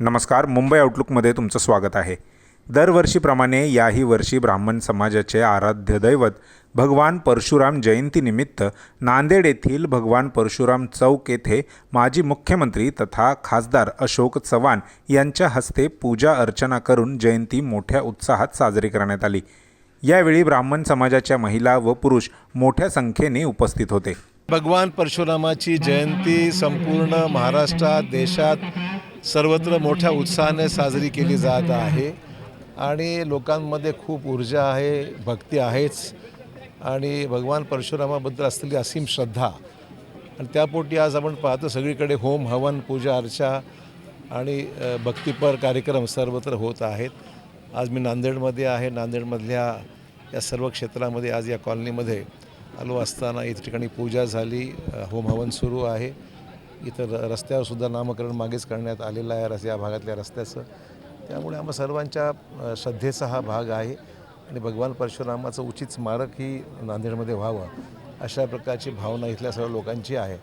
नमस्कार मुंबई आउटलुकमध्ये तुमचं स्वागत आहे. दरवर्षीप्रमाणे याही वर्षी ब्राह्मण समाजाचे आराध्य दैवत भगवान परशुराम जयंतीनिमित्त नांदेड येथील भगवान परशुराम चौक येथे माजी मुख्यमंत्री तथा खासदार अशोक चव्हाण यांच्या हस्ते पूजा अर्चना करून जयंती मोठ्या उत्साहात साजरी करण्यात आली. यावेळी ब्राह्मण समाजाच्या महिला व पुरुष मोठ्या संख्येने उपस्थित होते. भगवान परशुरामाची जयंती संपूर्ण महाराष्ट्रात देशात सर्वत्र मोठ्या उत्साहाने साजरी केली जात आहे. आणि लोकांमध्ये खूप ऊर्जा आहे भक्ती आहेच. आणि भगवान परशुरामाबद्दल असलेली असीम श्रद्धा. आणि त्यापोटी आज आपण पाहतो सगळीकडे होम हवन पूजा अर्चा आणि भक्तिपर कार्यक्रम सर्वत्र होत आहेत. आज मी नांदेडमध्ये आहे. नांदेडमधल्या या सर्व क्षेत्रामध्ये आज या कॉलनीमध्ये आलो असताना या ठिकाणी पूजा झाली. होम हवन सुरू आहे. इथं र रस्त्यावरसुद्धा नामकरण मागेच करण्यात आलेलं आहे रस या भागातल्या रस्त्याचं. त्यामुळे आम्हा सर्वांच्या श्रद्धेचा हा भाग आहे आणि भगवान परशुरामाचं उचित स्मारक ही नांदेडमध्ये व्हावं अशा प्रकारची भावना इथल्या सर्व लोकांची आहे.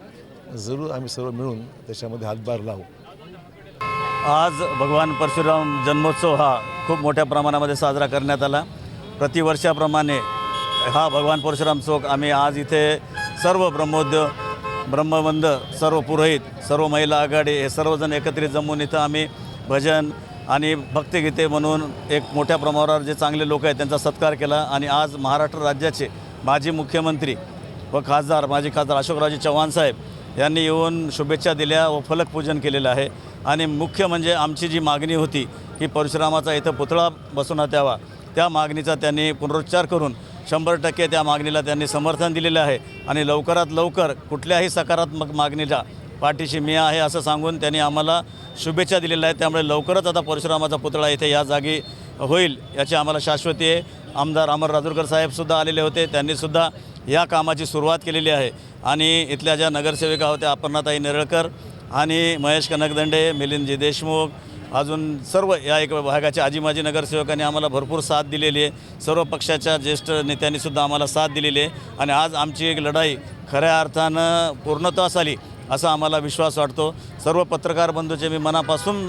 जरूर आम्ही सर्व मिळून त्याच्यामध्ये हातभार लावू. आज भगवान परशुराम जन्मोत्सव हा खूप मोठ्या प्रमाणामध्ये साजरा करण्यात आला. प्रतिवर्षाप्रमाणे हा भगवान परशुराम चौक आम्ही आज इथे सर्व ब्रह्मोद्य ब्रह्मबंध सर्व पुरोहित सर्व महिला आघाडी हे सर्वजण एकत्रित जमून इथं आम्ही भजन आणि भक्तिगीते म्हणून एक मोठ्या प्रमाणावर जे चांगले लोक आहेत त्यांचा सत्कार केला. आणि आज महाराष्ट्र राज्याचे माजी मुख्यमंत्री व खासदार माजी खासदार अशोकरावजी चव्हाण साहेब यांनी येऊन शुभेच्छा दिल्या व फलकपूजन केलेलं आहे. आणि मुख्य म्हणजे आमची जी मागणी होती की परशुरामाचा इथं पुतळा बसवण्यात यावा त्या मागणीचा त्यांनी पुनरुच्चार करून शंभर टक्के त्या मागणीला त्यांनी समर्थन दिलेलं आहे. आणि लवकरात लवकर कुठल्याही सकारात्मक मागणीला पाठीशी मी आहे असं सांगून त्यांनी आम्हाला शुभेच्छा दिलेल्या आहेत. त्यामुळे लवकरच आता परशुरामाचा पुतळा इथे या जागी होईल याची आम्हाला शाश्वती आहे. आमदार अमर राजूरकर साहेबसुद्धा आलेले होते. त्यांनीसुद्धा या कामाची सुरुवात केलेली आहे. आणि इथल्या ज्या नगरसेविका होत्या अपर्णाताई नेरळकर आणि महेश कनकदंडे मिलिंदजी देशमुख अजून सर्व या एक भागाच्या आजीमाजी नगरसेवकांनी आम्हाला भरपूर साथ दिलेली आहे. सर्व पक्षाच्या ज्येष्ठ नेत्यांनीसुद्धा आम्हाला साथ दिलेली आहे. आणि आज आमची एक लढाई खऱ्या अर्थानं पूर्णत्वास आली असा आम्हाला विश्वास वाटतो. सर्व पत्रकार बंधूचे मी मनापासून